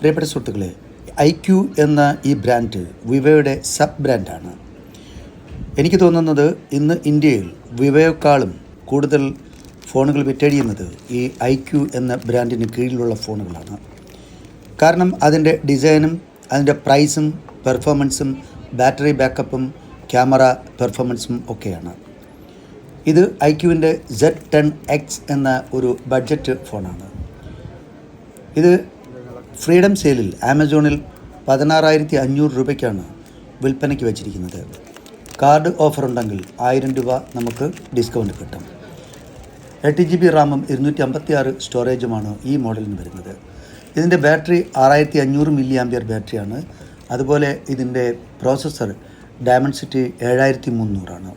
പ്രിയപ്പെട്ട സുഹൃത്തുക്കളെ I Q എന്ന ഈ ബ്രാൻഡ് വിവയുടെ സബ് ബ്രാൻഡാണ്. എനിക്ക് തോന്നുന്നത് ഇന്ന് ഇന്ത്യയിൽ വിവയേക്കാളും കൂടുതൽ ഫോണുകൾ വിറ്റഴിയുന്നത് ഈ ഐ ക്യു എന്ന ബ്രാൻഡിന് കീഴിലുള്ള ഫോണുകളാണ്. കാരണം അതിന്റെ ഡിസൈനും അതിന്റെ പ്രൈസും പെർഫോമൻസും ബാറ്ററി ബാക്കപ്പും ക്യാമറ പെർഫോമൻസും ഒക്കെയാണ്. ഇത് ഐ ക്യുവിന്റെ സെഡ് ടെൻ എക്സ് എന്ന ഒരു ബഡ്ജറ്റ് ഫോണാണ്. ഇത് ഫ്രീഡം സെയിലിൽ ആമസോണിൽ പതിനാറായിരത്തി അഞ്ഞൂറ് രൂപയ്ക്കാണ് വിൽപ്പനയ്ക്ക് വെച്ചിരിക്കുന്നത്. കാർഡ് ഓഫർ ഉണ്ടെങ്കിൽ ആയിരം രൂപ നമുക്ക് ഡിസ്കൗണ്ട് കിട്ടും. എട്ട് ജി ബി റാമും ഇരുന്നൂറ്റി അമ്പത്തി ആറ് സ്റ്റോറേജുമാണ് ഈ മോഡലിന് വരുന്നത്. ഇതിന്റെ ബാറ്ററി ആറായിരത്തി അഞ്ഞൂറ് മില്ലി ആംബിയർ ബാറ്ററിയാണ്. അതുപോലെ ഇതിന്റെ പ്രോസസ്സർ ഡയമണ്ട്സിറ്റി ഏഴായിരത്തി മുന്നൂറാണ്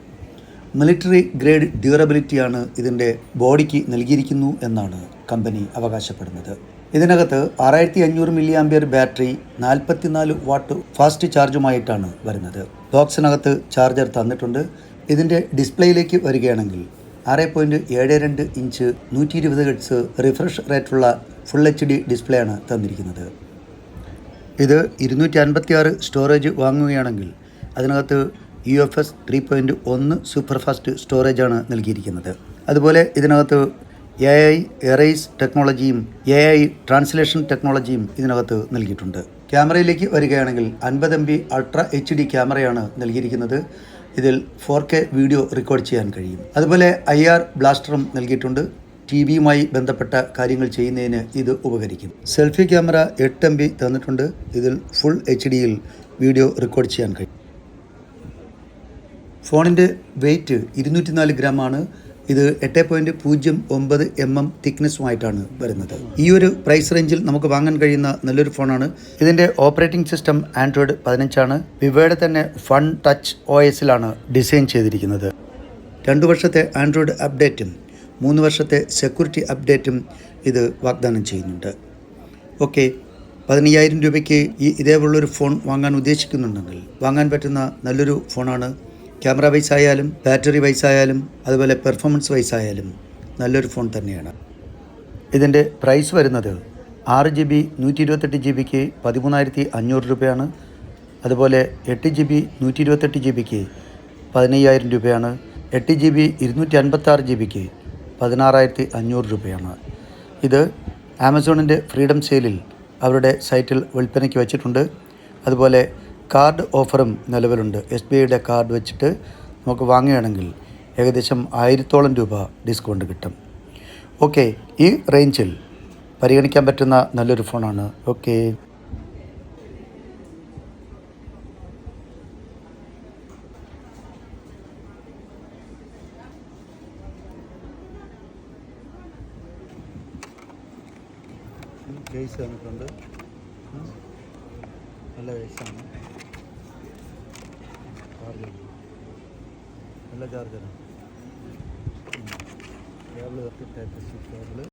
മിലിറ്ററി ഗ്രേഡ് ഡ്യൂറബിലിറ്റിയാണ് ഇതിന്റെ ബോഡിക്ക് നൽകിയിരിക്കുന്നു എന്നാണ് കമ്പനി അവകാശപ്പെടുന്നത്. ഇതിനകത്ത് ആറായിരത്തി അഞ്ഞൂറ് മില്ലി ആംബിയർ ബാറ്ററി നാൽപ്പത്തിനാല് വാട്ട് ഫാസ്റ്റ് ചാർജുമായിട്ടാണ് വരുന്നത്. ബോക്സിനകത്ത് ചാർജർ തന്നിട്ടുണ്ട്. ഇതിന്റെ ഡിസ്പ്ലേയിലേക്ക് വരികയാണെങ്കിൽ ആറ് പോയിന്റ് ഏഴ് രണ്ട് ഇഞ്ച് നൂറ്റി ഇരുപത് ഹെഡ്സ് റിഫ്രഷ് റേറ്റുള്ള ഫുൾ എച്ച് ഡി ഡിസ്പ്ലേ ആണ് തന്നിരിക്കുന്നത്. ഇത് ഇരുന്നൂറ്റി അൻപത്തി സ്റ്റോറേജ് വാങ്ങുകയാണെങ്കിൽ അതിനകത്ത് U F S three point ഒന്ന് സൂപ്പർ ഫാസ്റ്റ് സ്റ്റോറേജാണ് നൽകിയിരിക്കുന്നത്. അതുപോലെ ഇതിനകത്ത് എ ഐ എറൈസ് ടെക്നോളജിയും എ ഐ ട്രാൻസ്ലേഷൻ ടെക്നോളജിയും ഇതിനകത്ത് നൽകിയിട്ടുണ്ട്. ക്യാമറയിലേക്ക് വരികയാണെങ്കിൽ അൻപത് M B ultra H D ക്യാമറയാണ് നൽകിയിരിക്കുന്നത്. ഇതിൽ ഫോർ കെ വീഡിയോ റെക്കോർഡ് ചെയ്യാൻ കഴിയും. അതുപോലെ ഐ ആർ ബ്ലാസ്റ്ററും നൽകിയിട്ടുണ്ട്. ടി വിയുമായി ബന്ധപ്പെട്ട കാര്യങ്ങൾ ചെയ്യുന്നതിന് ഇത് ഉപകരിക്കും. സെൽഫി ക്യാമറ എട്ട് എം ബി തന്നിട്ടുണ്ട്. ഇതിൽ ഫുൾ എച്ച് ഡിയിൽ വീഡിയോ റെക്കോർഡ് ചെയ്യാൻ കഴിയും. ഫോണിന്റെ വെയ്റ്റ് ഗ്രാം ആണ് ഇത് എട്ട് പോയിന്റ് പൂജ്യം ഒമ്പത് എം എം തിക്നെസ്സുമായിട്ടാണ് വരുന്നത്. ഈ ഒരു പ്രൈസ് റേഞ്ചിൽ നമുക്ക് വാങ്ങാൻ കഴിയുന്ന നല്ലൊരു ഫോണാണ്. ഇതിന്റെ ഓപ്പറേറ്റിംഗ് സിസ്റ്റം ആൻഡ്രോയിഡ് പതിനഞ്ചാണ്. വിവയുടെ തന്നെ ഫൺ ടച്ച് ഒ എസിലാണ് ഡിസൈൻ ചെയ്തിരിക്കുന്നത്. രണ്ട് വർഷത്തെ ആൻഡ്രോയിഡ് അപ്ഡേറ്റും മൂന്ന് വർഷത്തെ സെക്യൂരിറ്റി അപ്ഡേറ്റും ഇത് വാഗ്ദാനം ചെയ്യുന്നുണ്ട്. ഓക്കെ പതിനയ്യായിരം രൂപയ്ക്ക് ഈ ഇതേപോലുള്ളൊരു ഫോൺ വാങ്ങാൻ ഉദ്ദേശിക്കുന്നുണ്ടെങ്കിൽ വാങ്ങാൻ പറ്റുന്ന നല്ലൊരു ഫോണാണ് ക്യാമറ വൈസ് ആയാലും ബാറ്ററി വൈസ് ആയാലും അതുപോലെ പെർഫോമൻസ് വൈസ് ആയാലും നല്ലൊരു ഫോൺ തന്നെയാണ്. ഇതിന്റെ പ്രൈസ് വരുന്നത് ആറ് ജി ബി നൂറ്റി ഇരുപത്തെട്ട് ജി ബിക്ക് പതിമൂന്നായിരത്തി അഞ്ഞൂറ് രൂപയാണ്. അതുപോലെ എട്ട് ജി ബി നൂറ്റി ഇരുപത്തെട്ട് ജി ബിക്ക് പതിനയ്യായിരം രൂപയാണ്. എട്ട് ജി ബി ഇരുന്നൂറ്റി അൻപത്താറ് ജി ബിക്ക് പതിനാറായിരത്തി അഞ്ഞൂറ് രൂപയാണ്. ഇത് ആമസോണിന്റെ ഫ്രീഡം സെയിലിൽ അവരുടെ സൈറ്റിൽ വിൽപ്പനയ്ക്ക് വെച്ചിട്ടുണ്ട്. അതുപോലെ കാർഡ് ഓഫറും നിലവിലുണ്ട്. എസ് ബി ഐയുടെ കാർഡ് വെച്ചിട്ട് നമുക്ക് വാങ്ങുകയാണെങ്കിൽ ഏകദേശം ആയിരത്തോളം രൂപ ഡിസ്കൗണ്ട് കിട്ടും. ഓക്കെ ഈ റേഞ്ചിൽ പരിഗണിക്കാൻ പറ്റുന്ന നല്ലൊരു ഫോണാണ്. ഓക്കെ. കേസ് തന്നിട്ടുണ്ട് நல்ல வயசான சார்ஜர் நல்ல சார்ஜர் எவ்வளோ இருக்குது தேர்ட்டி சிக்ஸ்